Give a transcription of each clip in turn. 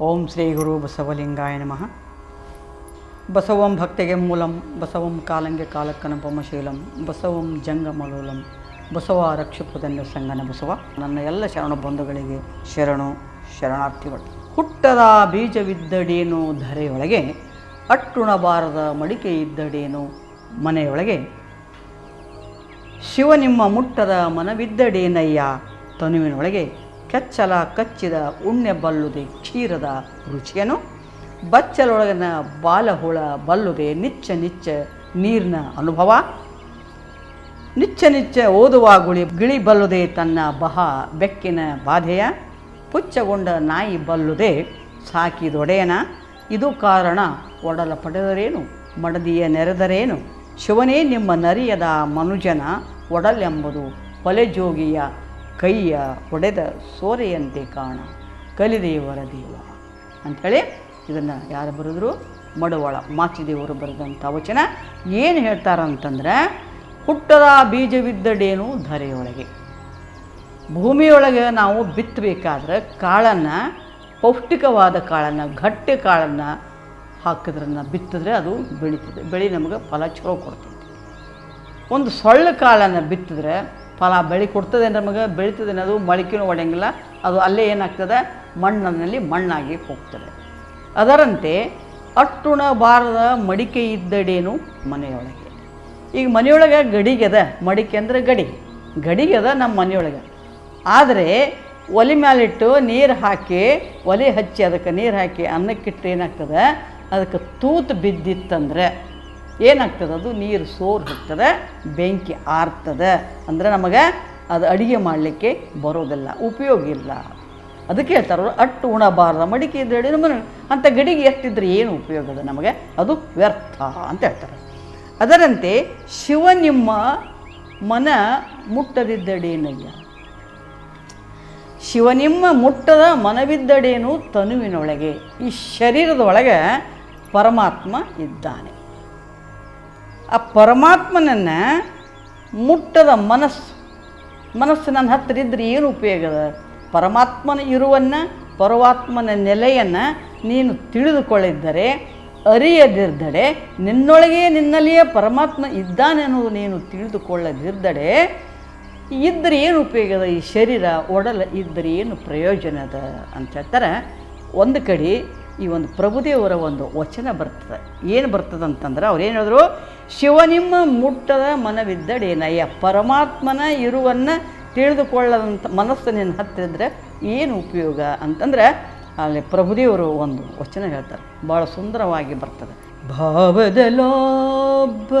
ಓಂ ಶ್ರೀ ಗುರು ಬಸವಲಿಂಗಾಯ ನಮಃ. ಬಸವಂ ಭಕ್ತಿಗೆ ಮೂಲಂ, ಬಸವಂ ಕಾಲಂಗೆ ಕಾಲಕ್ಕನಪಮಶೀಲಂ ಬಸವಂ ಜಂಗಮಲೂಲಂ, ಬಸವ ರಕ್ಷಪುದನ್ಯ ಸಂಗನ ಬಸವ. ನನ್ನ ಎಲ್ಲ ಶರಣ ಬಂಧುಗಳಿಗೆ ಶರಣು ಶರಣಾರ್ಥಿಗಳು. ಹುಟ್ಟದ ಬೀಜವಿದ್ದಡೇನು ಧರೆಯೊಳಗೆ ಅಟ್ಟುಣಬಾರದ ಮಡಿಕೆ ಇದ್ದಡೇನು ಮನೆಯೊಳಗೆ. ಶಿವ ನಿಮ್ಮ ಮುಟ್ಟದ ಮನವಿದ್ದಡೇನಯ್ಯ, ತನುವಿನೊಳಗೆ. ಕೆಚ್ಚಲ ಕಚ್ಚಿದ ಉಣ್ಣೆ ಬಲ್ಲುದೆ ಕ್ಷೀರದ ರುಚಿಯನು ಬಚ್ಚಲೊಳಗಿನ ಬಾಲಹುಳ ಬಲ್ಲುದೆ ನಿಚ್ಚ ನಿಚ್ಚ ನೀರಿನ ಅನುಭವ. ನಿಚ್ಚ ನಿಚ್ಚ ಓದುವ ಗುಳಿ ಗಿಳಿ ಬಲ್ಲುದೆ ತನ್ನ ಬಹ ಬೆಕ್ಕಿನ ಬಾಧೆಯ. ಪುಚ್ಚಗೊಂಡ ನಾಯಿ ಬಲ್ಲುದೆ ಸಾಕಿದೊಡೆಯನ. ಇದು ಕಾರಣ ಒಡಲ ಪಡೆದರೇನು ಮಡದಿಯ ನೆರೆದರೇನು? ಶಿವನೇ ನಿಮ್ಮ ನರಿಯದ ಮನುಜನ ಒಡಲೆಂಬುದು. ಹೊಲೆಜೋಗಿಯ ಕೈಯ ಹೊಡೆದ ಸೋರೆಯಂತೆ ಕಾಣ ಕಲಿದೇವರ ದೇವ ಅಂಥೇಳಿ ಇದನ್ನು ಯಾರು ಬರೆದ್ರು? ಮಾತಿ ಮಾಚಿದೇವರು ಬರೆದಂಥ ವಚನ. ಏನು ಹೇಳ್ತಾರಂತಂದ್ರೆ, ಹುಟ್ಟದ ಬೀಜವಿದ್ದಡೇನು ಧರೆಯೊಳಗೆ. ಭೂಮಿಯೊಳಗೆ ನಾವು ಬಿತ್ತಬೇಕಾದ್ರೆ ಕಾಳನ್ನು, ಪೌಷ್ಟಿಕವಾದ ಕಾಳನ್ನು ಗಟ್ಟಿ ಕಾಳನ್ನು ಹಾಕಿದ್ರನ್ನ ಬಿತ್ತಿದ್ರೆ ಅದು ಬೆಳೀತದೆ. ಬೆಳೆ ನಮಗೆ ಫಲ ಚಲೋ ಕೊಡ್ತೈತಿ ಒಂದು ಸೊಳ್ಳೆ ಕಾಳನ್ನು ಬಿತ್ತಿದ್ರೆ ಫಲ ಬೆಳೆ ಕೊಡ್ತದೆ ನಮಗೆ ಬೆಳೀತದೆ ಅದು ಮೊಳಕೆನೂ ಒಡೆಯಂಗಿಲ್ಲ. ಅದು ಅಲ್ಲೇ ಏನಾಗ್ತದೆ? ಮಣ್ಣಿನಲ್ಲಿ ಮಣ್ಣಾಗಿ ಹೋಗ್ತದೆ. ಅದರಂತೆ ಅಟ್ಟುಣ ಬಾರದ ಮಡಿಕೆ ಇದ್ದಡೇನು? ಮನೆಯೊಳಗೆ. ಈಗ ಮನೆಯೊಳಗೆ ಗಡಿಗೆದ ಮಡಿಕೆ ಅಂದರೆ ಗಡಿ. ಗಡಿಗೆದ ನಮ್ಮ ಮನೆಯೊಳಗೆ. ಆದರೆ ಒಲೆ ಮ್ಯಾಲಿಟ್ಟು ನೀರು ಹಾಕಿ, ಒಲೆ ಹಚ್ಚಿ, ಅದಕ್ಕೆ ನೀರು ಹಾಕಿ ಅನ್ನಕ್ಕಿಟ್ಟು ಏನಾಗ್ತದೆ? ಅದಕ್ಕೆ ತೂತು ಬಿದ್ದಿತ್ತಂದ್ರೆ ಏನಾಗ್ತದೆ? ಅದು ನೀರು ಸೋರು ಹೋಗ್ತದೆ, ಬೆಂಕಿ ಆರ್ತದೆ. ಅಂದರೆ ನಮಗೆ ಅದು ಅಡುಗೆ ಮಾಡಲಿಕ್ಕೆ ಬರೋದಿಲ್ಲ, ಉಪಯೋಗ ಇಲ್ಲ. ಅದಕ್ಕೆ ಹೇಳ್ತಾರೆ ಅಟ್ಟು ಉಣಬಾರ್ದ, ಮಡಿಕೆ ಇದ್ದಡಿ ನಮ್ಮನೆ ಅಂಥ ಗಡಿಗೆ ಎಷ್ಟಿದ್ರೆ ಏನು ಉಪಯೋಗ ಉಪಯೋಗದ ನಮಗೆ? ಅದು ವ್ಯರ್ಥ ಅಂತ ಹೇಳ್ತಾರೆ. ಅದರಂತೆ ಶಿವ ನಿಮ್ಮ ಮನ ಮುಟ್ಟದಿದ್ದಡೇನಯ್ಯ? ಶಿವನಿಮ್ಮ ಮುಟ್ಟದ ಮನವಿದ್ದಡೇನು ತನುವಿನೊಳಗೆ? ಈ ಶರೀರದೊಳಗೆ ಪರಮಾತ್ಮ ಇದ್ದಾನೆ. ಆ ಪರಮಾತ್ಮನನ್ನು ಮುಟ್ಟದ ಮನಸ್ಸು. ಮನಸ್ಸು ನನ್ನ ಹತ್ತಿರ ಇದ್ದರೆ ಏನು ಉಪಯೋಗದ ಪರಮಾತ್ಮನ ಇರುವನ್ನು, ಪರಮಾತ್ಮನ ನೆಲೆಯನ್ನು ನೀನು ತಿಳಿದುಕೊಳ್ಳಿದ್ದರೆ ಅರಿಯದಿರ್ದಡೆ ನಿನ್ನೊಳಗೆ ನಿನ್ನಲ್ಲಿಯೇ ಪರಮಾತ್ಮ ಇದ್ದಾನೆ ಅನ್ನೋದು ನೀನು ತಿಳಿದುಕೊಳ್ಳದಿರ್ದಡೆ ಇದ್ದರೆ ಏನು ಉಪಯೋಗದ ಈ ಶರೀರ, ಒಡಲ ಇದ್ದರೆ ಏನು ಪ್ರಯೋಜನದ ಅಂತ ಹೇಳ್ತಾರೆ. ಒಂದು ಕಡೆ ಈ ಒಂದು ಪ್ರಭುದೇವರ ಒಂದು ವಚನ ಬರ್ತದೆ. ಏನು ಬರ್ತದೆ ಅಂತಂದ್ರೆ ಅವ್ರು ಏನು ಹೇಳಿದ್ರು? ಶಿವನಿಮ್ಮ ಮುಟ್ಟದ ಮನವಿದ್ದಡೇನಯ್ಯ ಪರಮಾತ್ಮನ ಇರುವನ್ನ ತಿಳಿದುಕೊಳ್ಳದಂಥ ಮನಸ್ಸು ನಿನ್ನ ಹತ್ತಿದ್ರೆ ಏನು ಉಪಯೋಗ? ಅಂತಂದ್ರೆ ಅಲ್ಲಿ ಪ್ರಭುದೇವರು ಒಂದು ವಚನ ಹೇಳ್ತಾರೆ. ಭಾಳ ಸುಂದರವಾಗಿ ಬರ್ತದೆ. ಭಾವದಲೋಬ್ಬ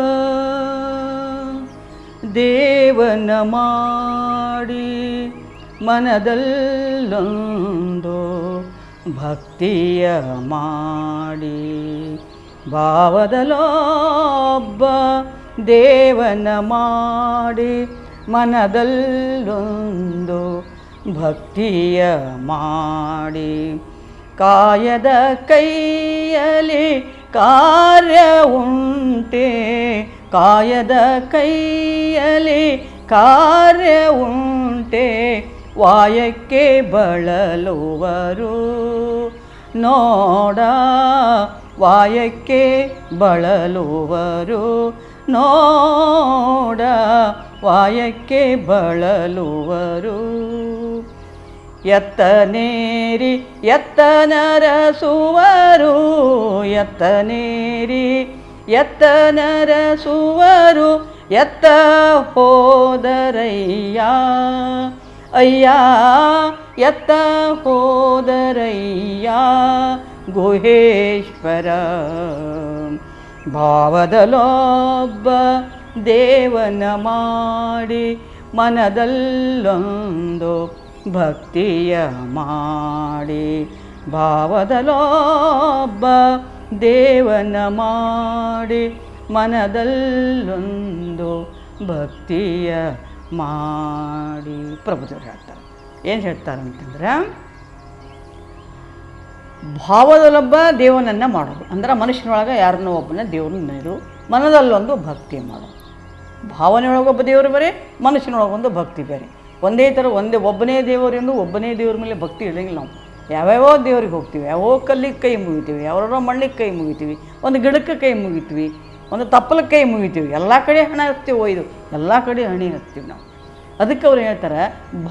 ದೇವನ ಮಾಡಿ ಮನದಲ್ಲೊಂದು ಭಕ್ತಿಯ ಮಾಡಿ. ಭಾವದಲೊಬ್ಬ ದೇವನ ಮಾಡಿ. ಮನದಲ್ಲೊಂದು ಭಕ್ತಿಯ ಮಾಡಿ. ಕಾಯದ ಕೈಯಲ್ಲಿ ಕಾರ್ಯ ಉಂಟೆ ಕಾಯದ ಕೈಯಲ್ಲಿ ಕಾರ್ಯ ಉಂಟೆ ವಾಯಕ್ಕೆ ಬಳಲುವರು. ನೋಡ ವಾಯಕ್ಕೆ ಬಳಲುವರು. ನೋಡ ವಾಯಕ್ಕೆ ಬಳಲುವರು. ಎತ್ತನೇರಿ ಎತ್ತನರಸುವರು ಎತ್ತನೇರಿ ಎತ್ತನರಸುವರು ಎತ್ತ ಹೋದರಯ್ಯ. ಅಯ್ಯ, ಎತ್ತ ಹೋದರಯ್ಯ, ಗುಹೇಶ್ವರ. ಭಾವದಲೊಬ್ಬ ದೇವನ ಮಾಡಿ ಮನದಲ್ಲೊಂದು ಭಕ್ತಿಯ ಮಾಡಿ. ಭಾವದಲೊಬ್ಬ ದೇವನ ಮಾಡಿ ಮನದಲ್ಲೊಂದು ಭಕ್ತಿಯ ಮಾಡಿ ಪ್ರಭುದೇವರು ಹೇಳ್ತಾರೆ. ಏನು ಹೇಳ್ತಾರೆ ಅಂತಂದ್ರೆ, ಭಾವದಲ್ಲೊಬ್ಬ ದೇವನನ್ನು ಮಾಡೋದು. ಅಂದ್ರೆ ಮನುಷ್ಯನೊಳಗೆ ಯಾರನ್ನೋ ಒಬ್ಬನ ದೇವ್ರನ್ನ ನೀರು ಮನದಲ್ಲೊಂದು ಭಕ್ತಿ ಮಾಡೋದು. ಭಾವನೆಯೊಳಗೊಬ್ಬ ದೇವರು ಬೇರೆ ಮನುಷ್ಯನೊಳಗೊಂದು ಭಕ್ತಿ ಬೇರೆ. ಒಂದೇ ಥರ ಒಂದೇ ಒಬ್ಬನೇ ದೇವರೆಂದು ಒಬ್ಬನೇ ದೇವ್ರ ಮೇಲೆ ಭಕ್ತಿ ಇಡೋಂಗಿಲ್ಲ ನಾವು. ಯಾವ್ಯಾವ ದೇವ್ರಿಗೆ ಹೋಗ್ತೀವಿ, ಯಾವೋ ಕಲ್ಲಿಗೆ ಕೈ ಮುಗಿತೀವಿ, ಯಾವ್ಯಾವ ಮಣ್ಣಿಗೆ ಕೈ ಮುಗಿತೀವಿ, ಒಂದು ಗಿಡಕ್ಕೆ ಕೈ ಮುಗಿತೀವಿ ಒಂದು ತಪ್ಪಲ ಕೈ ಮುಗಿತೀವಿ. ಎಲ್ಲ ಕಡೆ ಹಣ ಹತ್ತೀವಿ ಒಯ್ದು, ಎಲ್ಲ ಕಡೆ ಹಣಿ ಹತ್ತೀವಿ ನಾವು. ಅದಕ್ಕೆ ಅವ್ರು ಹೇಳ್ತಾರೆ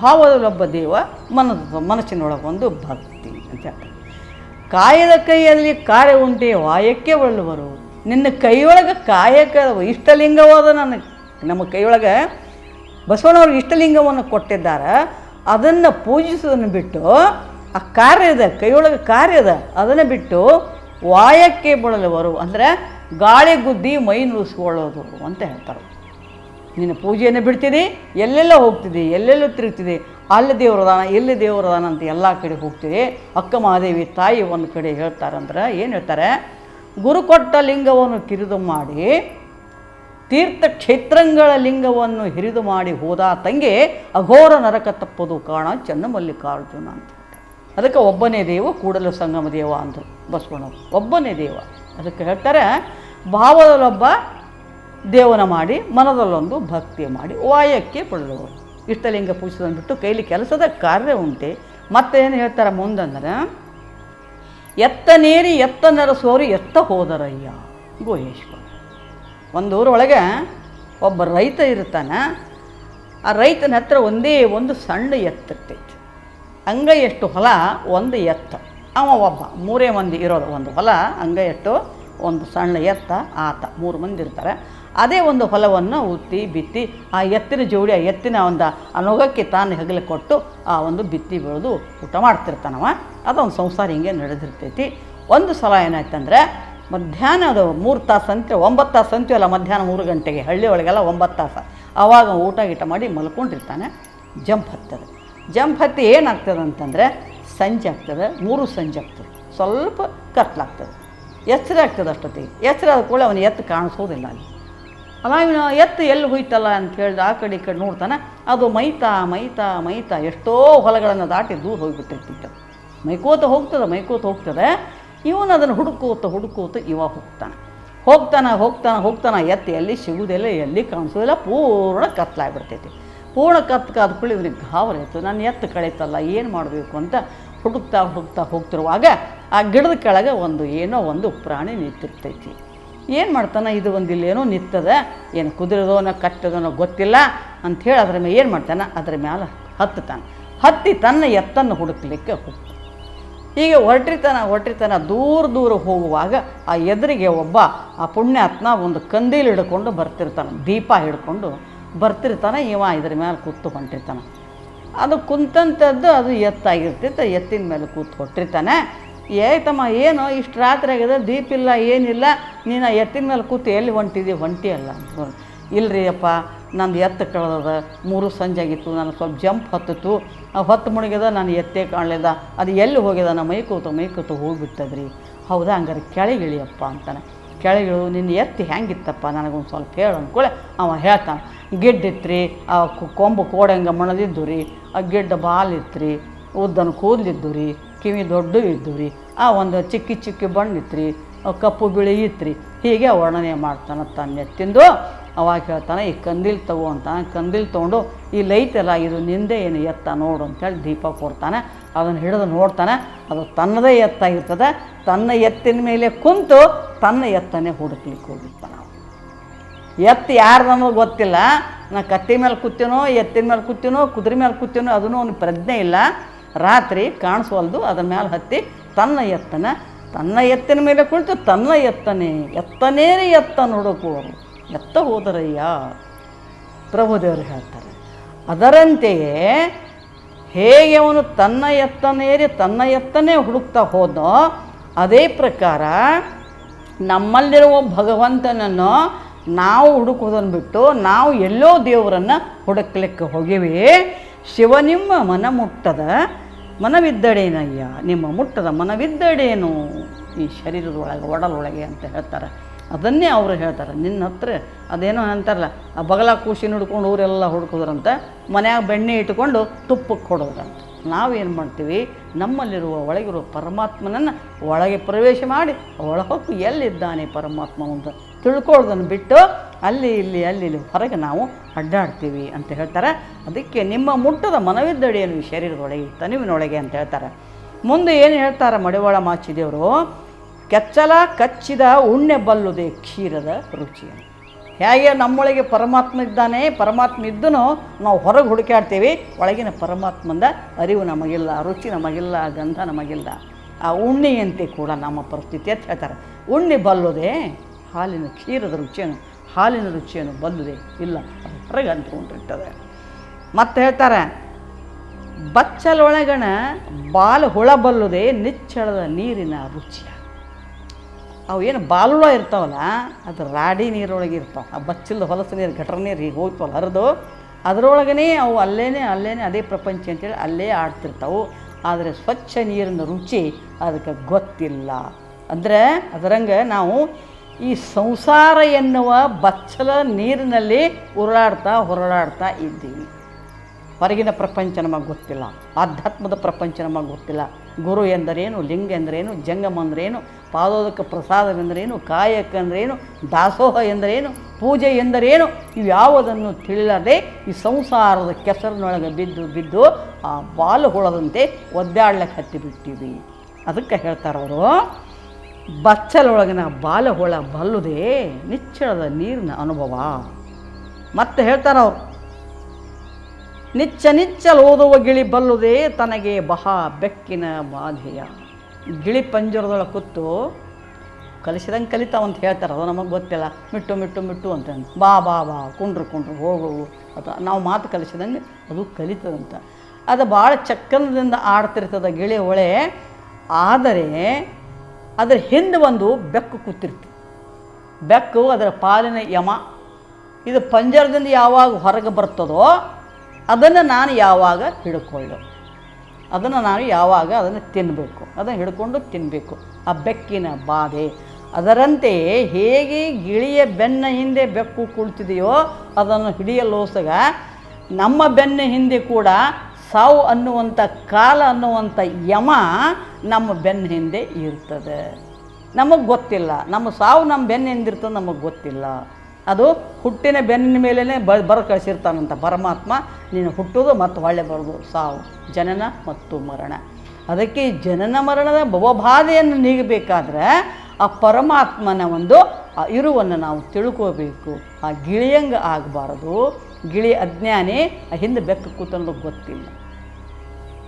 ಭಾವದಲ್ಲೊಬ್ಬ ದೇವ ಮನದ ಮನಸ್ಸಿನೊಳಗೊಂದು ಭಕ್ತಿ ಅಂತ ಹೇಳ್ತಾರೆ. ಕಾಯದ ಕೈಯಲ್ಲಿ ಕಾರ್ಯ ಉಂಟೆ, ವಾಯಕ್ಕೆ ಒಳ್ಳುವರು. ನಿನ್ನ ಕೈಯೊಳಗೆ ಕಾಯಕ, ಇಷ್ಟಲಿಂಗವಾದ ನನ್ನ, ನಮ್ಮ ಕೈಯೊಳಗೆ ಬಸವಣ್ಣವ್ರಿಗೆ ಇಷ್ಟಲಿಂಗವನ್ನು ಕೊಟ್ಟಿದ್ದಾರೆ. ಅದನ್ನು ಪೂಜಿಸೋದನ್ನು ಬಿಟ್ಟು, ಆ ಕಾರ್ಯದ, ಕೈಯೊಳಗೆ ಕಾರ್ಯದ, ಅದನ್ನು ಬಿಟ್ಟು ವಾಯಕ್ಕೆ ಬಳಲುವರು ಅಂದರೆ ಗಾಳಿ ಗುದ್ದಿ ಮೈ ನುಡಿಸ್ಕೊಳ್ಳೋದು ಅಂತ ಹೇಳ್ತಾರೆ. ನೀನು ಪೂಜೆಯನ್ನು ಬಿಡ್ತೀನಿ ಎಲ್ಲೆಲ್ಲ ಹೋಗ್ತಿದ್ದಿ ಎಲ್ಲೆಲ್ಲೋ ತಿರುಗ್ತಿದ್ದಿ ಅಲ್ಲಿ ದೇವರದಾನ ಇಲ್ಲಿ ದೇವರದಾನ ಅಂತ ಎಲ್ಲ ಕಡೆ ಹೋಗ್ತಿದೆ. ಅಕ್ಕ ಮಹಾದೇವಿ ತಾಯಿ ಒಂದು ಕಡೆ ಹೇಳ್ತಾರಂದ್ರೆ ಏನು ಹೇಳ್ತಾರೆ? ಗುರು ಕೊಟ್ಟ ಲಿಂಗವನ್ನು ಕಿರಿದು ಮಾಡಿ, ತೀರ್ಥ ಕ್ಷೇತ್ರಗಳ ಲಿಂಗವನ್ನು ಹಿರಿದು ಮಾಡಿ ಹೋದ ತಂಗೆ ಅಘೋರ ನರಕ ತಪ್ಪದು ಕಾಣ ಚನ್ನಮಲ್ಲಿಕಾರ್ಜುನ ಅಂತ. ಅದಕ್ಕೆ ಒಬ್ಬನೇ ದೇವ ಕೂಡಲ ಸಂಗಮ ದೇವ ಅಂದರು ಬಸವಣ್ಣವರು. ಒಬ್ಬನೇ ದೇವ. ಅದಕ್ಕೆ ಹೇಳ್ತಾರೆ, ಭಾವದಲ್ಲೊಬ್ಬ ದೇವನ ಮಾಡಿ, ಮನದಲ್ಲೊಂದು ಭಕ್ತಿ ಮಾಡಿ, ವಾಯಕ್ಕೆ ಪಡೆದವರು ಇಷ್ಟಲಿಂಗ ಪೂಜಿಸೋದನ್ನು ಬಿಟ್ಟು ಕೈಲಿ ಕೆಲಸದ ಕಾರ್ಯ ಉಂಟೆ. ಮತ್ತೆ ಏನು ಹೇಳ್ತಾರೆ ಮುಂದಂದ್ರೆ ಎತ್ತ ನೀರಿ ಎತ್ತ ನರಸೋರು ಎತ್ತ ಹೋದರಯ್ಯ ಗೋಹೇಶ್ವರ ಒಂದು ಊರೊಳಗೆ ಒಬ್ಬ ರೈತ ಇರ್ತಾನೆ ಆ ರೈತನ ಹತ್ರ ಒಂದೇ ಒಂದು ಸಣ್ಣ ಎತ್ತಿರ್ತೈತಿ ಅಂಗೈಯಷ್ಟು ಹೊಲ ಒಂದು ಎತ್ತ. ಅವ ಒಬ್ಬ. ಮೂರೇ ಮಂದಿ ಇರೋದು ಒಂದು ಹೊಲ ಅಂಗೈಯಷ್ಟು ಒಂದು ಸಣ್ಣ ಎತ್ತ, ಆತ. ಮೂರು ಮಂದಿ ಇರ್ತಾರೆ. ಅದೇ ಒಂದು ಹೊಲವನ್ನು ಉತ್ತಿ ಬಿತ್ತಿ ಆ ಎತ್ತಿನ ಜೋಡಿ, ಆ ಎತ್ತಿನ ಒಂದು ಅನುಗಕ್ಕೆ ತಾನು ಹೆಗಲು ಕೊಟ್ಟು ಆ ಒಂದು ಬಿತ್ತಿ ಬೆಳೆದು ಊಟ ಮಾಡ್ತಿರ್ತಾನವ ಅದೊಂದು ಸಂಸಾರ ಹಿಂಗೆ ನಡೆದಿರ್ತೈತಿ. ಒಂದು ಸಲ ಏನಾಯ್ತಂದ್ರೆ, ಮಧ್ಯಾಹ್ನ ಅದು ಮೂರು ತಾಸು ಅಂತ ಒಂಬತ್ತು ತಾಸು ಅಂತೀವಲ್ಲ ಮಧ್ಯಾಹ್ನ ಮೂರು ಗಂಟೆಗೆ, ಹಳ್ಳಿ ಒಳಗೆಲ್ಲ ಒಂಬತ್ತು ತಾಸು. ಆವಾಗ ಊಟ ಗೀಟ ಮಾಡಿ ಮಲ್ಕೊಂಡಿರ್ತಾನೆ, ಜಂಪ್ ಹತ್ತದ. ಜಂಪ್ ಹತ್ತಿ ಏನಾಗ್ತದೆ ಅಂತಂದರೆ ಸಂಜೆ ಆಗ್ತದೆ, ಮೂರು ಸಂಜೆ ಆಗ್ತದೆ. ಸ್ವಲ್ಪ ಕತ್ಲಾಗ್ತದೆ. ಎಚ್ಚರ ಆಗ್ತದೆ ಅಷ್ಟೊತ್ತಿಗೆ. ಎಚ್ಚರ ಆದ ಕೂಡ ಅವನು ಎತ್ತು ಕಾಣಿಸೋದಿಲ್ಲ ಅಲ್ಲಿ. ಅಲ್ಲ ಎತ್ತು ಎಲ್ಲಿ ಹೋಯ್ತಲ್ಲ ಅಂತ ಹೇಳಿದ ಆ ಕಡೆ ಈ ಕಡೆ ನೋಡ್ತಾನೆ, ಅದು ಮೈತಾ ಮೈತಾ ಮೈತಾ ಎಷ್ಟೋ ಹೊಲಗಳನ್ನು ದಾಟಿ ದೂರ ಹೋಗಿಬಿಟ್ಟಿರ್ತಿತ್ತು. ಮೈಕೋತ ಹೋಗ್ತದೆ ಮೈಕೋತ ಹೋಗ್ತದೆ. ಇವನು ಅದನ್ನು ಹುಡುಕೋತ ಹುಡುಕೋತ ಇವ ಹೋಗ್ತಾನೆ. ಹೋಗ್ತಾನೆ ಹೋಗ್ತಾನೆ ಹೋಗ್ತಾನೆ, ಎತ್ತು ಎಲ್ಲಿ ಸಿಗುವುದಿಲ್ಲ ಎಲ್ಲಿ ಕಾಣಿಸೋದಿಲ್ಲ, ಪೂರ್ಣ ಕತ್ಲಾಗ್ಬಿಡ್ತೈತಿ. ಪೂರ್ಣ ಕತ್ ಕಾದ್ಕೊಳ್ಳಿ ಇವನಿಗೆ ಗಾಬರಿ ನಾನು ಎತ್ತು ಕಳೀತಲ್ಲ, ಏನು ಮಾಡಬೇಕು ಅಂತ ಹುಡುಕ್ತಾ ಹುಡುಕ್ತಾ ಹೋಗ್ತಿರುವಾಗ ಆ ಗಿಡದ ಕೆಳಗೆ ಒಂದು ಏನೋ ಒಂದು ಪ್ರಾಣಿ ನಿಂತಿರ್ತೈತಿ. ಏನು ಮಾಡ್ತಾನೆ? ಇದು ಒಂದು ಇಲ್ಲೇನೋ ನಿಂತದ. ಏನು ಕುದುರೆದೋನೋ ಕಟ್ಟದೋನೋ ಗೊತ್ತಿಲ್ಲ ಅಂಥೇಳಿ ಅದ್ರ ಮೇಲೆ ಏನು ಮಾಡ್ತಾನೆ? ಅದ್ರ ಮೇಲೆ ಹತ್ತುತ್ತಾನೆ. ಹತ್ತಿ ತನ್ನ ಎತ್ತನ್ನು ಹುಡುಕ್ಲಿಕ್ಕೆ ಹೋಗ್ತಾನೆ. ಹೀಗೆ ಹೊರಟಿರ್ತಾನೆ ಹೊರಟಿರ್ತಾನೆ ದೂರ ದೂರ ಹೋಗುವಾಗ ಆ ಎದುರಿಗೆ ಒಬ್ಬ ಆ ಪುಣ್ಯಾತ್ನ ಒಂದು ಕಂದೀಲು ಹಿಡ್ಕೊಂಡು ಬರ್ತಿರ್ತಾನೆ. ದೀಪ ಹಿಡ್ಕೊಂಡು ಬರ್ತಿರ್ತಾನೆ, ಇವ ಇದ್ರ ಮೇಲೆ ಕೂತು ಹೊಂಟಿರ್ತಾನೆ. ಅದು ಕುಂತಂಥದ್ದು ಅದು ಎತ್ತಾಗಿರ್ತೈತೆ, ಎತ್ತಿನ ಮೇಲೆ ಕೂತು ಹೊಟ್ಟಿರ್ತಾನೆ ಏತಮ್ಮ ಏನು? ಇಷ್ಟು ರಾತ್ರಿ ಆಗಿದೆ, ದೀಪ ಇಲ್ಲ, ಏನಿಲ್ಲ. ನೀನು ಎತ್ತಿನ ಮೇಲೆ ಕೂತು ಎಲ್ಲಿ ಹೊಂಟಿದಿ ಹೊಂಟಿ ಅಲ್ಲ. ಅಂತ ಇಲ್ರಿ ಅಪ್ಪ, ನಂದು ಎತ್ತು ಕಳೆದದ. ಮೂರು ಸಂಜೆ ಆಗಿತ್ತು, ನಾನು ಸ್ವಲ್ಪ ಜಂಪ್ ಹತ್ತಿತು ಹೊತ್ತು ಮುಳುಗ್ಯದ ನಾನು ಎತ್ತೇ ಕಾಣಲಿಲ್ಲ. ಅದು ಎಲ್ಲಿ ಹೋಗ್ಯದ? ನಾನು ಮೈ ಕೂತು ಮೈ ಕೂತು ಹೋಗಿಬಿಟ್ಟದ್ರಿ. ಹೌದಾ, ಹಂಗಾರೆ ಕೆಳಗಿಳಿಯಪ್ಪ ಅಂತಾನೆ. ಕೆಳಗಿಳು, ನಿನ್ನ ಎತ್ತಿ ಹೆಂಗಿತ್ತಪ್ಪ ನನಗೊಂದು ಸ್ವಲ್ಪ ಹೇಳು ಅಂದ್ಕೊಳ್ಳೆ ಅವ ಹೇಳ್ತಾನೆ, ಗಿಡ್ಡಿತ್ರಿ, ಆ ಕು- ಕೊಂಬು ಕೋಡಂಗೆ ಮಣದಿದ್ದು ರೀ ಆ ಗಿಡ್ಡ ಬಾಲಿತ್ತು ರೀ ಉದ್ದನ ಕೂದಲಿದ್ದು ರೀ ಕಿವಿ ದೊಡ್ಡ ಇದ್ದು ರೀ ಆ ಒಂದು ಚಿಕ್ಕಿ ಚಿಕ್ಕಿ ಬಣ್ಣಿತ್ತು ರೀ ಕಪ್ಪು ಬಿಳಿ ಇತ್ತು ರೀ ಹೀಗೆ ವರ್ಣನೆ ಮಾಡ್ತಾನೆ ತನ್ನ ಎತ್ತಿಂದು. ಅವಾಗ ಹೇಳ್ತಾನೆ, ಈ ಕಂದಿಲ್ ತಗೋ ಅಂತಾನೆ, ಕಂದಿಲ್ ತೊಗೊಂಡು ಈ ಲೈಟ್ ಎಲ್ಲ ಇದು ನಿಂದೆ ಏನು ಎತ್ತ ನೋಡು ಅಂತೇಳಿ ದೀಪ ಕೊಡ್ತಾನೆ. ಅದನ್ನು ಹಿಡಿದು ನೋಡ್ತಾನೆ, ಅದು ತನ್ನದೇ ಎತ್ತಾಗಿರ್ತದೆ ತನ್ನ ಎತ್ತಿನ ಮೇಲೆ ಕುಂತು ತನ್ನ ಎತ್ತನ್ನೇ ಹುಡುಕ್ಲಿಕ್ಕೆ ಹೋಗಿರ್ತಾನೆ ನಾವು ಎತ್ತು ಯಾರು ನಮಗೆ ಗೊತ್ತಿಲ್ಲ. ನಾ ಕತ್ತಿ ಮೇಲೆ ಕೂತೀನೋ, ಎತ್ತಿನ ಮೇಲೆ ಕೂತೀನೋ, ಕುದುರೆ ಮೇಲೆ ಕೂತೀನೋ, ಅದನ್ನು ಅವ್ನಿಗೆ ಪ್ರಜ್ಞೆ ಇಲ್ಲ. ರಾತ್ರಿ ಕಾಣಿಸೋಲ್ದು ಅದರ ಮೇಲೆ ಹತ್ತಿ ತನ್ನ ಎತ್ತನ, ತನ್ನ ಎತ್ತಿನ ಮೇಲೆ ಕುಳಿತು ತನ್ನ ಎತ್ತನೇ ಎತ್ತನೇರಿ ಎತ್ತ ನೋಡೋಕೋರು ಎತ್ತ ಹೋದರಯ್ಯ? ಪ್ರಭುದೇವರು ಹೇಳ್ತಾರೆ, ಅದರಂತೆಯೇ ಹೇಗೆ ಅವನು ತನ್ನ ಎತ್ತನೇರಿ ತನ್ನ ಎತ್ತನೇ ಹುಡುಕ್ತಾ ಹೋದೋ ಅದೇ ಪ್ರಕಾರ ನಮ್ಮಲ್ಲಿರುವ ಭಗವಂತನನ್ನು ನಾವು ಹುಡುಕೋದನ್ನು ಬಿಟ್ಟು ನಾವು ಎಲ್ಲೋ ದೇವರನ್ನು ಹುಡುಕ್ಲಿಕ್ಕೆ ಹೋಗಿವಿ. ಶಿವ ನಿಮ್ಮ ಮನ ಮುಟ್ಟದ ಮನವಿದ್ದಡೇನಯ್ಯ ನಿಮ್ಮ ಮುಟ್ಟದ ಮನವಿದ್ದಡೇನು ಈ ಶರೀರದೊಳಗೆ ಒಡಲೊಳಗೆ ಅಂತ ಹೇಳ್ತಾರೆ. ಅದನ್ನೇ ಅವರು ಹೇಳ್ತಾರೆ. ನಿನ್ನ ಹತ್ರ ಅದೇನೋ ಅಂತಾರಲ್ಲ, ಆ ಬಗಲ ಕೂಸಿ ಹಿಡ್ಕೊಂಡು ಊರೆಲ್ಲ ಹುಡುಕೋದ್ರಂತ, ಮನ್ಯಾಗ ಬೆಣ್ಣೆ ಇಟ್ಕೊಂಡು ತುಪ್ಪಕ್ಕೆ ಕೊಡೋದ್ರಂತ. ನಾವೇನು ಮಾಡ್ತೀವಿ, ನಮ್ಮಲ್ಲಿರುವ ಒಳಗಿರುವ ಪರಮಾತ್ಮನನ್ನು ಒಳಗೆ ಪ್ರವೇಶ ಮಾಡಿ, ಒಳಹೊಕ್ಕು ಎಲ್ಲಿದ್ದಾನೆ ಪರಮಾತ್ಮ ಅಂತ ತಿಳ್ಕೊಳ್ಳೋದನ್ನು ಬಿಟ್ಟು ಅಲ್ಲಿ ಇಲ್ಲಿ ಅಲ್ಲಿ ಇಲ್ಲಿ ಹೊರಗೆ ನಾವು ಅಡ್ಡಾಡ್ತೀವಿ ಅಂತ ಹೇಳ್ತಾರೆ. ಅದಕ್ಕೆ ನಿಮ್ಮ ಮುಟ್ಟದ ಮನವಿದ್ದಡಿಯನ್ನು ಶರೀರದೊಳಗೆ ತನಿವಿನೊಳಗೆ ಅಂತ ಹೇಳ್ತಾರೆ. ಮುಂದೆ ಏನು ಹೇಳ್ತಾರೆ ಮಡಿವಾಳ ಮಾಚಿದೇವರು? ಕೆಚ್ಚಲ ಕಚ್ಚಿದ ಉಣ್ಣೆ ಬಲ್ಲುದೆ ಕ್ಷೀರದ ರುಚಿ ಹೇಗೆ ನಮ್ಮೊಳಗೆ ಪರಮಾತ್ಮ ಇದ್ದಾನೆ, ಪರಮಾತ್ಮ ಇದ್ದೂ ನಾವು ಹೊರಗೆ ಹುಡುಕಾಡ್ತೀವಿ ಒಳಗಿನ ಪರಮಾತ್ಮಂದ ಅರಿವು ನಮಗಿಲ್ಲ, ರುಚಿ ನಮಗಿಲ್ಲ, ಗಂಧ ನಮಗಿಲ್ಲ. ಆ ಉಣ್ಣೆಯಂತೆ ಕೂಡ ನಮ್ಮ ಪರಿಸ್ಥಿತಿ ಅಂತ ಹೇಳ್ತಾರೆ. ಉಣ್ಣೆ ಬಲ್ಲುದೆ ಹಾಲಿನ ಕ್ಷೀರದ ರುಚಿಯನ್ನು, ಹಾಲಿನ ರುಚಿಯನ್ನು ಬಲ್ಲುದೇ ಇಲ್ಲ. ಹೊರಗೆ ಅಂದ್ಕೊಂಡಿರ್ತದೆ ಮತ್ತೆ ಹೇಳ್ತಾರೆ, ಬಚ್ಚಲೊಳಗಣ ಬಾಲು ಹುಳ ಬಲ್ಲುದೇ ನಿಚ್ಚಳದ ನೀರಿನ ರುಚಿಯ. ಅವು ಏನು ಬಾಲುಳ ಇರ್ತಾವಲ್ಲ, ಅದು ರಾಡಿ ನೀರೊಳಗೆ ಇರ್ತಾವೆ. ಆ ಬಚ್ಚಲ್ದು ಹೊಲಸು ನೀರು, ಗಟ್ರ ನೀರು ಹೀಗೆ ಹೋಗ್ತವಲ್ಲ ಹರಿದು ಅದರೊಳಗೇ ಅವು ಅಲ್ಲೇ ಅಲ್ಲೇ ಅದೇ ಪ್ರಪಂಚ ಅಂತೇಳಿ ಅಲ್ಲೇ ಆಡ್ತಿರ್ತಾವೆ. ಆದರೆ ಸ್ವಚ್ಛ ನೀರಿನ ರುಚಿ ಅದಕ್ಕೆ ಗೊತ್ತಿಲ್ಲ. ಅಂದರೆ ಅದರಂಗೆ ನಾವು ಈ ಸಂಸಾರ ಎನ್ನುವ ಬಚ್ಚಲ ನೀರಿನಲ್ಲಿ ಉರುಳಾಡ್ತಾ ಹೊರಳಾಡ್ತಾ ಇದ್ದೀವಿ. ಹೊರಗಿನ ಪ್ರಪಂಚ ನಮಗೆ ಗೊತ್ತಿಲ್ಲ. ಆಧ್ಯಾತ್ಮದ ಪ್ರಪಂಚ ನಮಗೆ ಗೊತ್ತಿಲ್ಲ. ಗುರು ಎಂದರೇನು, ಲಿಂಗ ಎಂದರೇನು, ಜಂಗಮ ಅಂದ್ರೇನು ಪಾದೋದಕ ಪ್ರಸಾದವೆಂದರೇನು, ಕಾಯಕ ಅಂದ್ರೇನು ದಾಸೋಹ ಎಂದರೇನು, ಪೂಜೆ ಎಂದರೇನು, ಇವ್ಯಾವುದನ್ನು ತಿಳಿಯದೆ ಈ ಸಂಸಾರದ ಕೆಸರಿನೊಳಗೆ ಬಿದ್ದು ಬಿದ್ದು ಆ ಬಾಲು ಹುಳದಂತೆ ಒದ್ದಾಡ್ಲಕ್ಕೆ ಹತ್ತಿ ಬಿಟ್ಟಿವಿ ಅದಕ್ಕೆ ಹೇಳ್ತಾರವರು ಬಚ್ಚಲೊಳಗಿನ ಬಾಲಹುಳ ಬಲ್ಲುದೇ ನಿಚ್ಚಳದ ನೀರಿನ ಅನುಭವ. ಮತ್ತೆ ಅವರು ನಿಚ್ಚ ನಿಚ್ಚಲೋದುವ ಗಿಳಿ ಬಲ್ಲುದೇ ತನಗೆ ಬಹಾ ಬೆಕ್ಕಿನ ಬಾಧೆಯ ಗಿಳಿ ಪಂಜರದೊಳ ಕೂತು ಕಲಿಸಿದಂಗೆ ಕಲಿತಾವಂತ ಹೇಳ್ತಾರೆ, ಅದು ನಮಗೆ ಗೊತ್ತಿಲ್ಲ. ಮಿಟ್ಟು ಮಿಟ್ಟು ಮಿಟ್ಟು ಅಂತ ಬಾ ಬಾ ಬಾ, ಕುಂಡ್ರು ಕುಂಡ್ರು, ಹೋಗು ಅಥವಾ ನಾವು ಮಾತು ಕಲಿಸಿದಂಗೆ ಅದು ಕಲಿತದಂತ. ಅದು ಭಾಳ ಚಕ್ಕನದಿಂದ ಆಡ್ತಿರ್ತದೆ ಗಿಳಿ ಹೊಳೆ. ಆದರೆ ಅದರ ಹಿಂದೆ ಒಂದು ಬೆಕ್ಕು ಕೂತಿರ್ತದೆ ಬೆಕ್ಕು ಅದರ ಪಾಲಿನ ಯಮ. ಇದು ಪಂಜರದಿಂದ ಯಾವಾಗ ಹೊರಗೆ ಬರ್ತದೋ ಅದನ್ನು ನಾನು ಯಾವಾಗ ಹಿಡ್ಕೊಳ್ಳು? ಅದನ್ನು ನಾನು ಯಾವಾಗ ಅದನ್ನು ತಿನ್ನಬೇಕು ಅದನ್ನು ಹಿಡ್ಕೊಂಡು ತಿನ್ನಬೇಕು ಆ ಬೆಕ್ಕಿನ ಬಾಧೆ. ಅದರಂತೆಯೇ ಹೇಗೆ ಗಿಳಿಯ ಬೆನ್ನ ಹಿಂದೆ ಬೆಕ್ಕು ಕುಳಿತಿದೆಯೋ ಅದನ್ನು ಹಿಡಿಯಲೋಸಗ ನಮ್ಮ ಬೆನ್ನ ಹಿಂದೆ ಕೂಡ ಸಾವು ಅನ್ನುವಂಥ, ಕಾಲ ಅನ್ನುವಂಥ ಯಮ ನಮ್ಮ ಬೆನ್ನ ಹಿಂದೆ ಇರ್ತದೆ. ನಮಗೆ ಗೊತ್ತಿಲ್ಲ. ನಮ್ಮ ಸಾವು ನಮ್ಮ ಬೆನ್ನ ಹಿಂದಿರ್ತದೆ ನಮಗೆ ಗೊತ್ತಿಲ್ಲ. ಅದು ಹುಟ್ಟಿನ ಬೆನ್ನಿನ ಮೇಲೇ ಬ ಬರ ಕಳಿಸಿರ್ತಾನಂತ ಪರಮಾತ್ಮ, ನೀನು ಹುಟ್ಟೋದು ಮತ್ತು ಹೊಳ್ಳೆ ಬರೋದು ಸಾವು, ಜನನ ಮತ್ತು ಮರಣ. ಅದಕ್ಕೆ ಜನನ ಮರಣದ ಭವಬಾಧೆಯನ್ನು ನೀಗಬೇಕಾದ್ರೆ ಆ ಪರಮಾತ್ಮನ ಒಂದು ಇರುವನ್ನು ನಾವು ತಿಳ್ಕೋಬೇಕು. ಆ ಗಿಳಿಯಂಗೆ ಆಗಬಾರದು. ಗಿಳಿ ಅಜ್ಞಾನಿ, ಆ ಹಿಂದೆ ಬೆಕ್ಕ ಕೂತನ್ನೋದು ಗೊತ್ತಿಲ್ಲ.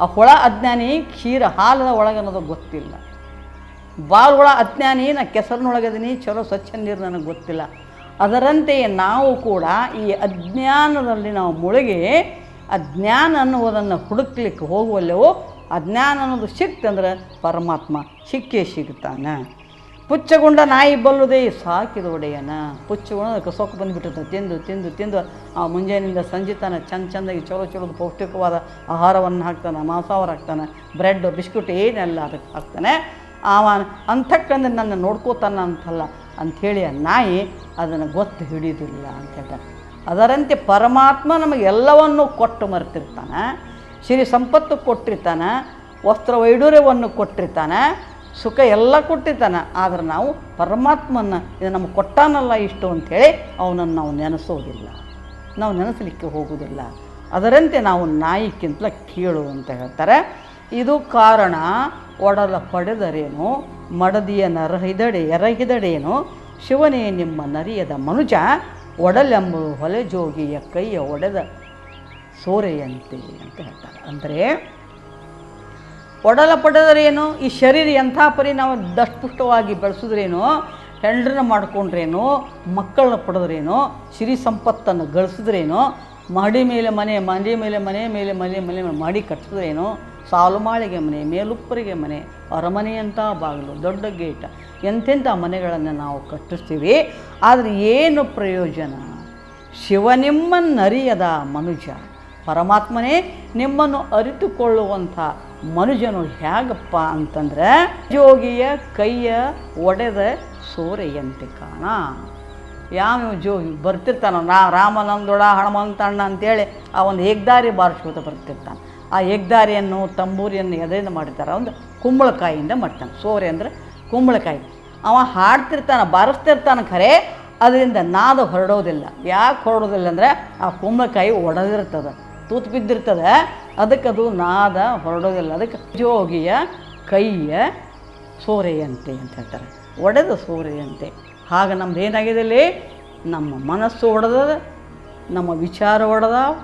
ಆ ಹುಳ ಅಜ್ಞಾನಿ, ಕ್ಷೀರ ಹಾಲದ ಒಳಗನ್ನೋದು ಗೊತ್ತಿಲ್ಲ. ಬಾಲ್ಗೊಳ ಅಜ್ಞಾನಿ, ನಾ ಕೆಸರಿನೊಳಗದೀನಿ ಚಲೋ ಸ್ವಚ್ಛ ನೀರು ನನಗೆ ಗೊತ್ತಿಲ್ಲ. ಅದರಂತೆಯೇ ನಾವು ಕೂಡ ಈ ಅಜ್ಞಾನದಲ್ಲಿ ನಾವು ಮುಳುಗಿ ಅಜ್ಞಾನ ಅನ್ನುವುದನ್ನು ಹುಡುಕ್ಲಿಕ್ಕೆ ಹೋಗುವಲ್ಲವೋ, ಅಜ್ಞಾನ ಅನ್ನೋದು ಸಿಕ್ತಂದ್ರೆ ಪರಮಾತ್ಮ ಸಿಕ್ಕೇ ಸಿಗ್ತಾನೆ ಪುಚ್ಚಗೊಂಡ ನಾಯಿ ಬಲ್ಲುದೇ ಸಾಕಿದ ಒಡೆಯನ. ಪುಚ್ಚಗೊಂಡ ಸೊಕ್ಕು ಬಂದುಬಿಟ್ಟಿರ್ತದೆ. ತಿಂದು ತಿಂದು ತಿಂದು ಆ ಮುಂಜಾನೆಯಿಂದ ಸಂಜೆ ತನ ಚಂದ ಚಂದಾಗಿ ಚಲೋ ಚಲೋದ ಪೌಷ್ಟಿಕವಾದ ಆಹಾರವನ್ನು ಹಾಕ್ತಾನೆ, ಮಾಂಸಾಹಾರ ಹಾಕ್ತಾನೆ, ಬ್ರೆಡ್, ಬಿಸ್ಕುಟ್ ಏನೆಲ್ಲ ಅದಕ್ಕೆ ಹಾಕ್ತಾನೆ. ಅವ ಅಂಥಕ್ಕಂದ್ರೆ ನನ್ನ ನೋಡ್ಕೋತಾನ ಅಂತಲ್ಲ. ಅಂಥೇಳಿ ಆ ನಾಯಿ ಅದನ್ನು ಗೊತ್ತು ಹಿಡಿಯೋದಿಲ್ಲ ಅಂತ ಹೇಳ್ತಾರೆ ಅದರಂತೆ ಪರಮಾತ್ಮ ನಮಗೆ ಎಲ್ಲವನ್ನೂ ಕೊಟ್ಟು ಮರೆತಿರ್ತಾನೆ. ಸಿರಿ ಸಂಪತ್ತು ಕೊಟ್ಟಿರ್ತಾನೆ, ವಸ್ತ್ರ ವೈಡೂರ್ಯವನ್ನು ಕೊಟ್ಟಿರ್ತಾನೆ, ಸುಖ ಎಲ್ಲ ಕೊಟ್ಟಿರ್ತಾನೆ. ಆದರೆ ನಾವು ಪರಮಾತ್ಮನ ಇದು ನಮಗೆ ಕೊಟ್ಟಾನಲ್ಲ ಇಷ್ಟು ಅಂಥೇಳಿ ಅವನನ್ನು ನಾವು ನೆನೆಸೋದಿಲ್ಲ. ನಾವು ನೆನೆಸಲಿಕ್ಕೆ ಹೋಗೋದಿಲ್ಲ ಅದರಂತೆ ನಾವು ನಾಯಿಕ್ಕಿಂತಲೇ ಕೇಳು ಅಂತ ಹೇಳ್ತಾರೆ. ಇದು ಕಾರಣ ಒಡಲ ಪಡೆದರೇನು? ಮಡದಿಯ ನರಹಿದಡೆ ಎರಹಿದಡೇನು ಶಿವನೇ ನಿಮ್ಮ ನರಿಯದ ಮನುಜ, ಒಡಲೆಂಬು ಹೊಲೆ ಜೋಗಿಯ ಕೈಯ ಒಡೆದ ಸೋರೆಯಂತೆ ಅಂತ ಹೇಳ್ತಾರೆ. ಅಂದರೆ, ಒಡಲ ಪಡೆದರೇನು? ಈ ಶರೀರ ಎಂಥ ಪರಿ ನಾವು ದಷ್ಟಪುಷ್ಟವಾಗಿ ಬೆಳೆಸಿದ್ರೇನು? ಹೆಂಡ್ರನ್ನ ಮಾಡಿಕೊಂಡ್ರೇನು? ಮಕ್ಕಳನ್ನ ಪಡೆದ್ರೇನು? ಸಿರಿ ಸಂಪತ್ತನ್ನು ಗಳಿಸಿದ್ರೇನು? ಮಹಡಿ ಮೇಲೆ ಮನೆ ಮನೆ ಮೇಲೆ ಮನೆ ಮೇಲೆ ಮನೆ ಮೇಲೆ ಮಾಡಿ ಕಟ್ಟಿಸಿದ್ರೇನು? ಸಾಲು ಮಾಳಿಗೆ ಮನೆ, ಮೇಲುಪ್ಪರಿಗೆ ಮನೆ ಅರಮನೆಯಂಥ ಬಾಗಿಲು, ದೊಡ್ಡ ಗೇಟ್, ಎಂತೆಂಥ ಮನೆಗಳನ್ನು ನಾವು ಕಟ್ಟಿಸ್ತೀವಿ. ಆದರೆ ಏನು ಪ್ರಯೋಜನ? ಶಿವನಿಮ್ಮನ್ನರಿಯದ ಮನುಜ ಪರಮಾತ್ಮನೇ ನಿಮ್ಮನ್ನು ಅರಿತುಕೊಳ್ಳುವಂಥ ಮನುಜನು ಹೇಗಪ್ಪ ಅಂತಂದ್ರೆ, ಜೋಗಿಯ ಕೈಯ ಒಡೆದ ಸೋರೆಯಂತೆ ಕಾಣ. ಯಾವ ಜೋಗಿ ಬರ್ತಿರ್ತಾನ, ನಾ ರಾಮನಂದೊಡ ಹನುಮಂತಣ್ಣ ಅಂತೇಳಿ ಆ ಒಂದು ಏಕ್ದಾರಿ ಬಾರಿಸ್ಕೊತ ಬರ್ತಿರ್ತಾನೆ. ಆ ಎಗ್ದಾರಿಯನ್ನು ತಂಬೂರಿಯನ್ನು ಎದರಿಂದ ಮಾಡಿರ್ತಾರೆ. ಒಂದು ಕುಂಬಳಕಾಯಿಯಿಂದ ಮಾಡ್ತಾನೆ. ಸೋರೆ ಅಂದರೆ ಕುಂಬಳಕಾಯಿ. ಅವ ಹಾಡ್ತಿರ್ತಾನೆ, ಬಾರಿಸ್ತಿರ್ತಾನೆ ಖರೆ, ಅದರಿಂದ ನಾದ ಹೊರಡೋದಿಲ್ಲ. ಯಾಕೆ ಹೊರಡೋದಿಲ್ಲ ಅಂದರೆ ಆ ಕುಂಬಳಕಾಯಿ ಒಡೆದಿರ್ತದೆ ತೂತು ಬಿದ್ದಿರ್ತದೆ. ಅದಕ್ಕೆ ಅದು ನಾದ ಹೊರಡೋದಿಲ್ಲ. ಅದಕ್ಕೆ ಜೋಗಿಯ ಕೈಯ ಸೋರೆಯಂತೆ ಅಂತ ಹೇಳ್ತಾರೆ. ಒಡೆದ ಸೋರೆಯಂತೆ. ಹಾಗೆ ನಮ್ದು ಏನಾಗಿದೆ ಇಲ್ಲಿ? ನಮ್ಮ ಮನಸ್ಸು ಒಡೆದ ನಮ್ಮ ವಿಚಾರ ಒಡೆದಾವ್.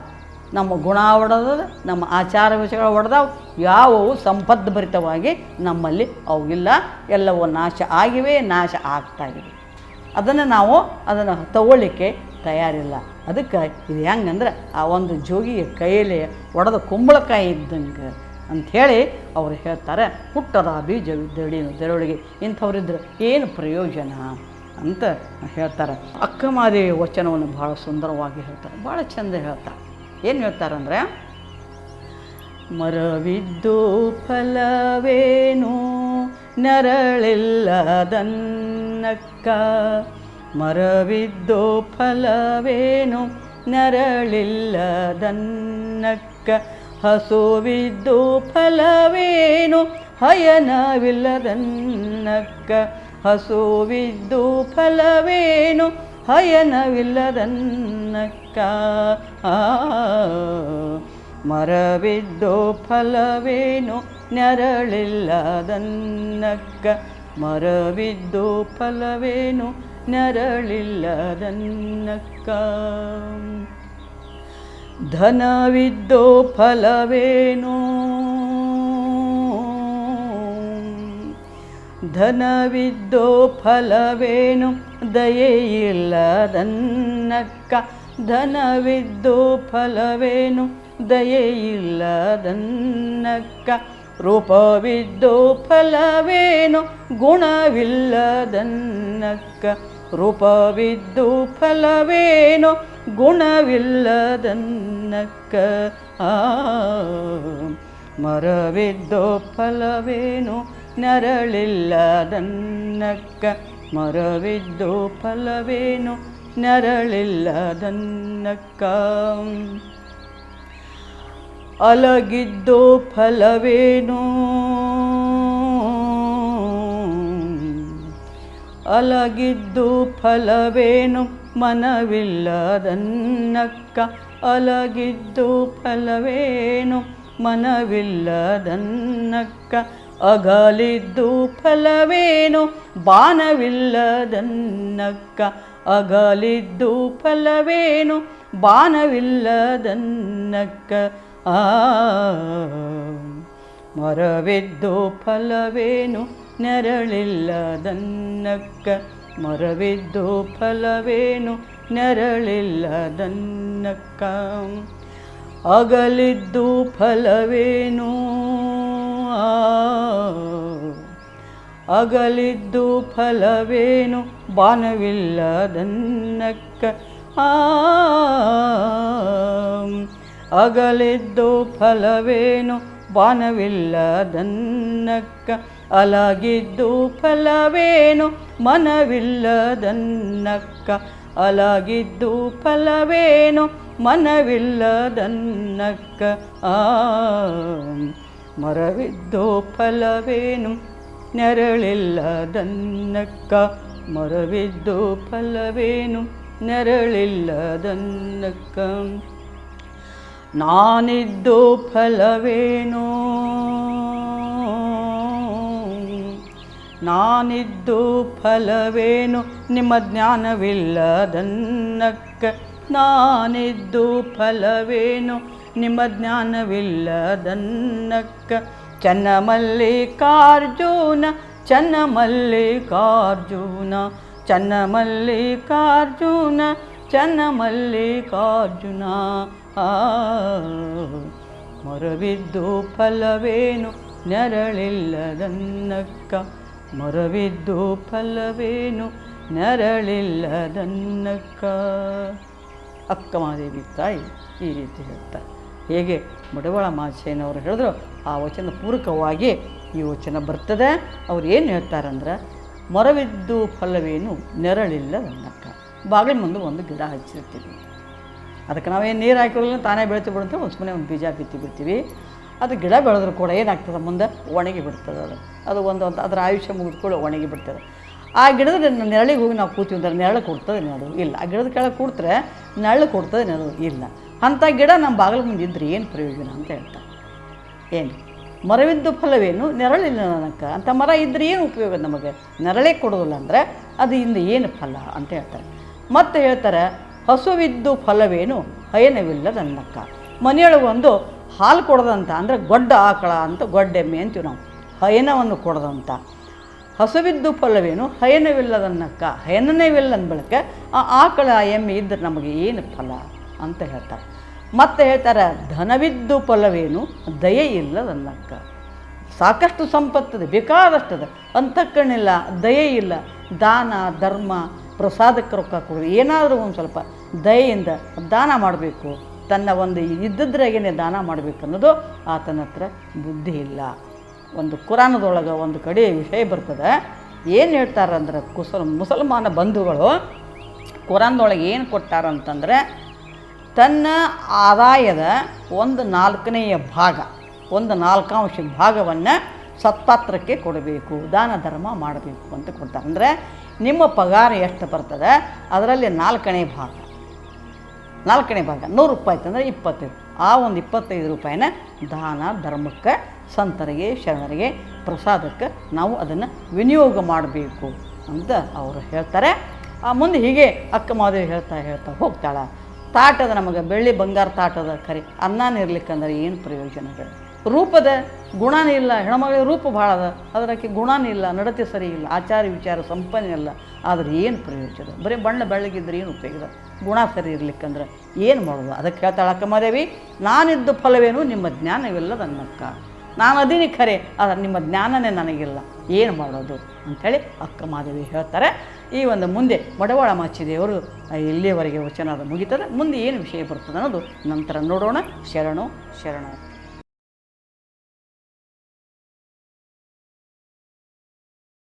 ನಮ್ಮ ಗುಣ ಒಡೆದದ, ನಮ್ಮ ಆಚಾರ ವಿಷಯಗಳು ಒಡೆದವು, ಯಾವುವು ಸಂಪದ್ಭರಿತವಾಗಿ ನಮ್ಮಲ್ಲಿ ಅವು ಇಲ್ಲ. ಎಲ್ಲವೂ ನಾಶ ಆಗಿವೆ, ನಾಶ ಆಗ್ತಾ ಇದೆ. ಅದನ್ನು ನಾವು ಅದನ್ನು ತಗೊಳ್ಳಿಕ್ಕೆ ತಯಾರಿಲ್ಲ. ಅದಕ್ಕೆ ಇದು ಹೆಂಗಂದ್ರೆ ಆ ಒಂದು ಜೋಗಿಯ ಕೈಯಲ್ಲಿ ಒಡೆದ ಕುಂಬಳಕಾಯಿ ಇದ್ದಂಗೆ ಅಂಥೇಳಿ ಅವರು ಹೇಳ್ತಾರೆ, ಹುಟ್ಟದ ಬೀಜ ಬೀಜವಿದ್ದಡಿನ ತೆರಳಿಗೆ ಇಂಥವ್ರಿದ್ರೆ ಏನು ಪ್ರಯೋಜನ ಅಂತ ಹೇಳ್ತಾರೆ. ಅಕ್ಕಮಾದೇವಿ ವಚನವನ್ನು ಭಾಳ ಸುಂದರವಾಗಿ ಹೇಳ್ತಾರೆ ಭಾಳ ಚಂದ ಹೇಳ್ತಾರೆ. ಏನು ಹೇಳ್ತಾರಂದ್ರೆ? ಮರವಿದ್ದು ಫಲವೇನು? ನರಳಿಲ್ಲದನ್ನಕ್ಕ. ಮರವಿದ್ದು ಫಲವೇನು? ನರಳಿಲ್ಲದನ್ನಕ್ಕ. ಹಸುವಿದ್ದು ಫಲವೇನು? ಹಯನವಿಲ್ಲದನ್ನಕ್ಕ. ಹಸುವಿದ್ದು ಫಲವೇನು? ಹಯನವಿಲ್ಲದನ್ನಕ್ಕ. ಮರವಿದ್ದೋ ಫಲವೇನು ನೆರಳಿಲ್ಲದನ್ನಕ್ಕ. ಮರವಿದ್ದೋ ಫಲವೇನು ನೆರಳಿಲ್ಲದನ್ನಕ್ಕ. ಧನವಿದ್ದೋ ಫಲವೇನು ಧನವಿದ್ದು ಫಲವೇನು? ದಯೆಯಿಲ್ಲದನ್ನಕ್ಕ ಧನವಿದ್ದು ಫಲವೇನು? ದಯೆಯಿಲ್ಲದನ್ನಕ್ಕ ರೂಪವಿದ್ದು ಫಲವೇನು? ಗುಣವಿಲ್ಲದನ್ನಕ್ಕ. ರೂಪವಿದ್ದು ಫಲವೇನು? ಗುಣವಿಲ್ಲದನ್ನಕ್ಕ. ಆ, ಮರವಿದ್ದು ಫಲವೇನು? ನೆರಳಿಲ್ಲದನ್ನಕ್ಕ ಮರವಿದ್ದು ಫಲವೇನು? ನರಳಿಲ್ಲದನ್ನಕ್ಕ ಅಲಗಿದ್ದು ಫಲವೇನು? ಅಲಗಿದ್ದು ಫಲವೇನು? ಮನವಿಲ್ಲದನ್ನಕ್ಕ ಅಲಗಿದ್ದು ಫಲವೇನು? ಮನವಿಲ್ಲದನ್ನಕ್ಕ ಅಗಲಿದ್ದು ಫಲವೇನು ಬಾನವಿಲ್ಲದನ್ನಕ್ಕ. ಅಗಲಿದ್ದು ಫಲವೇನು ಬಾನವಿಲ್ಲದನ್ನಕ್ಕ. ಆ, ಮರವಿದ್ದು ಫಲವೇನು ನೆರಳಿಲ್ಲದನ್ನಕ್ಕ. ಮರವಿದ್ದು ಫಲವೇನು ನೆರಳಿಲ್ಲದನ್ನಕ್ಕ. ಅಗಲಿದ್ದು ಫಲವೇನು ಅಗಲಿದ್ದು ಫಲವೇನು ಬಾನವಿಲ್ಲದನ್ನಕ್ಕ. ಆ ಅಗಲಿದ್ದು ಫಲವೇನು ಬಾನವಿಲ್ಲದನ್ನಕ್ಕ. ಅಲಗಿದ್ದು ಫಲವೇನು ಮನವಿಲ್ಲದನ್ನಕ್ಕ. ಅಲಗಿದ್ದು ಫಲವೇನು ಮನವಿಲ್ಲದನ್ನಕ್ಕ. ಆ ಮರವಿದ್ದು ಫಲವೇನು? ನೆರಳಿಲ್ಲದನ್ನಕ್ಕ ಮರವಿದ್ದೋ ಫಲವೇನು? ನೆರಳಿಲ್ಲದನ್ನಕ್ಕ ನಾನಿದ್ದೋ ಫಲವೇನು? ನಾನಿದ್ದು ಫಲವೇನು? ನಿಮ್ಮ ಜ್ಞಾನವಿಲ್ಲದನ್ನಕ್ಕ ನಾನಿದ್ದು ಫಲವೇನು? ನಿಮ್ಮ ಜ್ಞಾನವಿಲ್ಲದನ್ನಕ್ಕ ಚನ್ನ ಮಲ್ಲಿಕಾರ್ಜುನ ಚನ್ನ ಮಲ್ಲಿಕಾರ್ಜುನ ಚನ್ನ ಮಲ್ಲಿಕಾರ್ಜುನ ಚನ್ನ ಮಲ್ಲಿಕಾರ್ಜುನ ಆ, ಮರವಿದ್ದು ಫಲವೇನು ನೆರಳಿಲ್ಲದನ್ನಕ್ಕ, ಮೊರವಿದ್ದು ಫಲವೇನು ನೆರಳಿಲ್ಲದನ್ನಕ್ಕ. ಅಕ್ಕಮಾದೇವಿ ತಾಯಿ ಈ ರೀತಿ ಹೇಳ್ತಾರೆ. ಹೇಗೆ ಮಡವಳ ಮಾಚೇನವರು ಹೇಳಿದ್ರು, ಆ ವಚನ ಪೂರಕವಾಗಿ ಈ ವಚನ ಬರ್ತದೆ. ಅವ್ರು ಏನು ಹೇಳ್ತಾರಂದ್ರೆ, ಮರವಿದ್ದು ಫಲವೇನು ನೆರಳಿಲ್ಲ ಒಂದಕ್ಕ ಬಾಗಿಲ ಮುಂದೆ ಒಂದು ಗಿಡ ಹಚ್ಚಿರ್ತೀವಿ. ಅದಕ್ಕೆ ನಾವೇನು ನೀರು ಹಾಕಿರಲಿಲ್ಲ ತಾನೇ ಬೆಳೆತು ಬಿಡುತ್ತೆ ಒಂದು ಸುಮ್ಮನೆ ಒಂದು ಬೀಜ ಬಿತ್ತಿ ಬಿಡ್ತೀವಿ. ಅದು ಗಿಡ ಬೆಳೆದ್ರು ಕೂಡ ಏನಾಗ್ತದೆ ಮುಂದೆ? ಒಣಗಿ ಬಿಡ್ತದೆ ಅದು. ಅದು ಒಂದು ಒಂದು ಅದರ ಆಯುಷ್ಯ ಮುಗಿದ್ಕೊಳ್ಳಿ ಒಣಗಿ ಬಿಡ್ತದೆ. ಆ ಗಿಡದ ನೆರಳಿಗೆ ಹೋಗಿ ನಾವು ಕೂತೀವಿ ಅಂದ್ರೆ ನೆರಳು ಕೊಡ್ತದೆ ನೆರಳು ಇಲ್ಲ. ಆ ಗಿಡದ ಕೆಳಗೆ ಕೂಡ್ತಾರೆ ನೆರಳು ಕೊಡ್ತದೆ ನೆರಳು ಇಲ್ಲ. ಅಂಥ ಗಿಡ ನಮ್ಮ ಬಾಗಿಲು ಮುಂದೆ ಇದ್ರೆ ಏನು ಪ್ರಯೋಜನ ಅಂತ ಹೇಳ್ತಾರೆ ಏನು? ಮರವಿದ್ದು ಫಲವೇನು? ನೆರಳಿಲ್ಲ ನನಕ ಅಂತ ಮರ ಇದ್ದರೆ ಏನು ಉಪಯೋಗ ನಮಗೆ? ನೆರಳೇ ಕೊಡೋದಿಲ್ಲ ಅಂದರೆ ಅದು ಇಂದ ಏನು ಫಲ ಅಂತ ಹೇಳ್ತಾರೆ. ಮತ್ತೆ ಹೇಳ್ತಾರೆ, ಹಸುವಿದ್ದು ಫಲವೇನು? ಹಯನವಿಲ್ಲ ನನ್ನಕ್ಕ. ಮನೆಯೊಳಗೆ ಒಂದು ಹಾಲು ಕೊಡದಂತ ಅಂದರೆ ಗೊಡ್ಡ ಆಕಳ ಅಂತ ಗೊಡ್ಡೆಮ್ಮೆ ಅಂತೀವಿ ನಾವು. ಹಯನವನ್ನು ಕೊಡದಂತ. ಹಸುವಿದ್ದು ಫಲವೇನು? ಹಯನವಿಲ್ಲದನ್ನಕ್ಕ ಹಯನನೇವಿಲ್ಲ ಅಂದ್ಬಳಕೆ ಆ ಆಕಳ ಎಮ್ಮೆ ಇದ್ದರೆ ನಮಗೆ ಏನು ಫಲ ಅಂತ ಹೇಳ್ತಾರೆ. ಮತ್ತೆ ಹೇಳ್ತಾರೆ, ಧನವಿದ್ದು ಫಲವೇನು? ದಯೆ ಇಲ್ಲದನ್ನಕ್ಕ ಸಾಕಷ್ಟು ಸಂಪತ್ತದೆ, ಬೇಕಾದಷ್ಟದ. ಅಂತಕ್ಕಣಿಲ್ಲ ದಯೆ ಇಲ್ಲ. ದಾನ, ಧರ್ಮ, ಪ್ರಸಾದಕ್ಕೆ ರೊಕ್ಕ ಕೊಡೋದು ಏನಾದರೂ ಒಂದು ಸ್ವಲ್ಪ ದಯೆಯಿಂದ ದಾನ ಮಾಡಬೇಕು. ತನ್ನ ಒಂದು ಇದ್ದದ್ರಾಗೇನೆ ದಾನ ಮಾಡಬೇಕು ಅನ್ನೋದು ಆತನ ಹತ್ರ ಬುದ್ಧಿ ಇಲ್ಲ. ಒಂದು ಕುರಾನದೊಳಗೆ ಒಂದು ಕಡೆ ವಿಷಯ ಬರ್ತದೆ. ಏನು ಹೇಳ್ತಾರೆ ಅಂದ್ರೆ ಕುಸಲ್, ಮುಸಲ್ಮಾನ ಬಂಧುಗಳು ಕುರಾನ್ದೊಳಗೆ ಏನು ಕೊಟ್ಟಾರಂತಂದರೆ ತನ್ನ ಆದಾಯದ ಒಂದು ನಾಲ್ಕನೆಯ ಭಾಗ, ಒಂದು ನಾಲ್ಕಾಂಶ ಭಾಗವನ್ನು ಸತ್ಪಾತ್ರಕ್ಕೆ ಕೊಡಬೇಕು, ದಾನ ಧರ್ಮ ಮಾಡಬೇಕು ಅಂತ ಕೊಡ್ತಾರೆ. ಅಂದರೆ ನಿಮ್ಮ ಪಗಾರ ಎಷ್ಟು ಬರ್ತದೆ? ಅದರಲ್ಲಿ ನಾಲ್ಕನೇ ಭಾಗ. ನಾಲ್ಕನೇ ಭಾಗ, ನೂರು ರೂಪಾಯಿ ಅಂತಂದರೆ ಇಪ್ಪತ್ತೈದು. ಆ ಒಂದು ಇಪ್ಪತ್ತೈದು ರೂಪಾಯಿನ ದಾನ ಧರ್ಮಕ್ಕೆ, ಸಂತರಿಗೆ, ಶರಣರಿಗೆ, ಪ್ರಸಾದಕ್ಕೆ ನಾವು ಅದನ್ನು ವಿನಿಯೋಗ ಮಾಡಬೇಕು ಅಂತ ಅವರು ಹೇಳ್ತಾರೆ. ಆ, ಮುಂದೆ ಹೀಗೆ ಅಕ್ಕ ಮಾದೇವಿ ಹೇಳ್ತಾ ಹೇಳ್ತಾ ಹೋಗ್ತಾಳ. ತಾಟದ ನಮಗೆ, ಬೆಳ್ಳಿ ಬಂಗಾರ ತಾಟದ ಕರಿ ಅನ್ನನ ಇರ್ಲಿಕ್ಕಂದ್ರೆ ಏನು ಪ್ರಯೋಜನಗಳು ರೂಪದ ಗುಣನೇ ಇಲ್ಲ ಹೆಣ್ಮಗಳಿಗೆ ರೂಪ ಭಾಳ ಅದ ಅದಕ್ಕೆ ಗುಣನೇ ಇಲ್ಲ, ನಡತೆ ಸರಿ ಇಲ್ಲ, ಆಚಾರ ವಿಚಾರ ಸಂಪನ್ನ ಇಲ್ಲ ಆದ್ರೆ ಏನು ಪ್ರಯೋಜನ ಬರೀ ಬಣ್ಣ ಬೆಳ್ಳಗಿದ್ರೆ ಏನು ಉಪಯೋಗ ಗುಣ ಸರಿ ಇರ್ಲಿಕ್ಕಂದ್ರೆ ಏನು ಮಾಡೋದು? ಅದಕ್ಕೆ ಹೇಳ್ತಾಳೆ ಅಕ್ಕ ಮಾದೇವಿ ನಾನಿದ್ದ ಫಲವೇನು ನಿಮ್ಮ ಜ್ಞಾನವಿಲ್ಲ ನನ್ನಕ್ಕ ನಾನು ಅದೀನಿ ಖರೆ, ಆದರೆ ನಿಮ್ಮ ಜ್ಞಾನನೇ ನನಗಿಲ್ಲ. ಏನು ಮಾಡೋದು? ಅಂಥೇಳಿ ಅಕ್ಕ ಮಾದೇವಿ ಹೇಳ್ತಾರೆ. ಈ ಒಂದು ಮುಂದೆ ಮಡವಾಳ ಮಾಚಿದೆಯವರು ಇಲ್ಲಿಯವರೆಗೆ ವಚನ ಅದು ಮುಗಿತದೆ. ಮುಂದೆ ಏನು ವಿಷಯ ಬರ್ತದೆ ಅನ್ನೋದು ನಂತರ ನೋಡೋಣ. ಶರಣು, ಶರಣ.